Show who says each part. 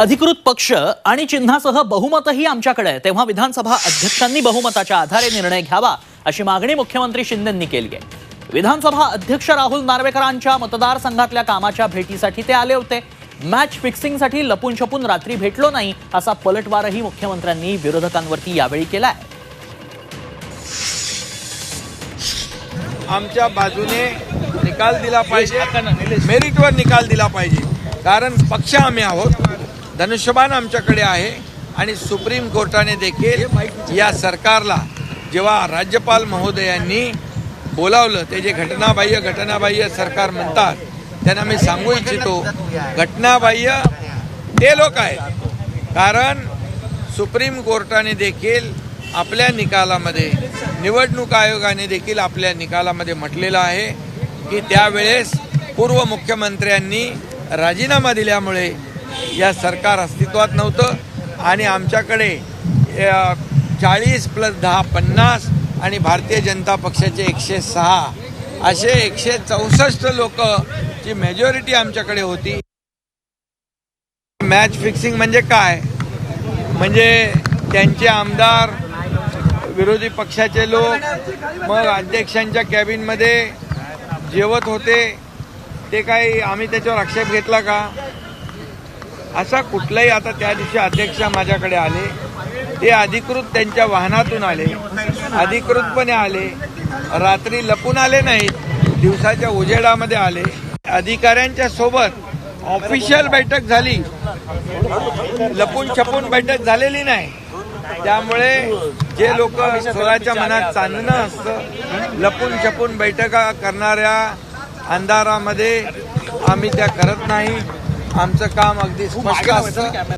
Speaker 1: अधिकृत पक्ष आणि चिन्हासह बहुमतही आमच्याकडे आहे. तेव्हा विधानसभा अध्यक्षांनी बहुमताच्या आधारे निर्णय घ्यावा अशी मागणी मुख्यमंत्री शिंदेंनी केली आहे. विधानसभा अध्यक्ष राहुल नार्वेकरांच्या मतदारसंघातल्या कामाच्या भेटीसाठी ते आले होते. मॅच फिक्सिंगसाठी लपून छपून रात्री भेटलो नाही असा पलटवारही मुख्यमंत्र्यांनी विरोधकांवरती यावेळी केलाय.
Speaker 2: आमच्या बाजूने निकाल दिला पाहिजे. मेरिटवर निकाल दिला पाहिजे. कारण पक्ष आम्ही आहोत. धनुष्यबाण आमच्याकडे आहे आणि सुप्रीम कोर्टाने देखील या सरकारला जेव्हा राज्यपाल महोदयांनी बोलावलं ते जे घटनाबाह्य घटनाबाह्य सरकार म्हणतात त्यांना मी सांगू इच्छितो घटनाबाह्य ते लोक आहेत. कारण सुप्रीम कोर्टाने देखील आपल्या निकालामध्ये निवडणूक आयोगाने देखील आपल्या निकालामध्ये म्हटलेलं आहे की त्यावेळेस पूर्व मुख्यमंत्र्यांनी राजीनामा दिल्यामुळे या सरकार अस्तित्वात नव्हतं. आणि आमच्याकडे चाळीस प्लस दहा पन्नास आणि भारतीय जनता पक्षाचे एकशे सहा असे एकशे चौसष्ट लोक ची मेजॉरिटी आमच्याकडे होती. मॅच फिक्सिंग म्हणजे काय? म्हणजे त्यांचे आमदार विरोधी पक्षाचे लोक मग अध्यक्षांच्या कॅबिनमध्ये जेवत होते. ते काही आम्ही त्याच्यावर आक्षेप घेतला का? असा कुठलाही आता त्या दिवशी अध्यक्ष माझ्याकडे आले. ते अधिकृत त्यांच्या वाहनातून आले. अधिकृतपणे आले. रात्री लपून आले नाहीत. दिवसाच्या उजेडामध्ये आले. अधिकाऱ्यांच्या सोबत ऑफिशियल बैठक झाली. लपून छपून बैठक झालेली नाही. त्यामुळे जे लोक स्वतःच्या मनात चांदणं असतं लपून छपून बैठका करणाऱ्या अंधारामध्ये आम्ही त्या करत नाही. आमचं काम अगदी स्पष्ट असतं.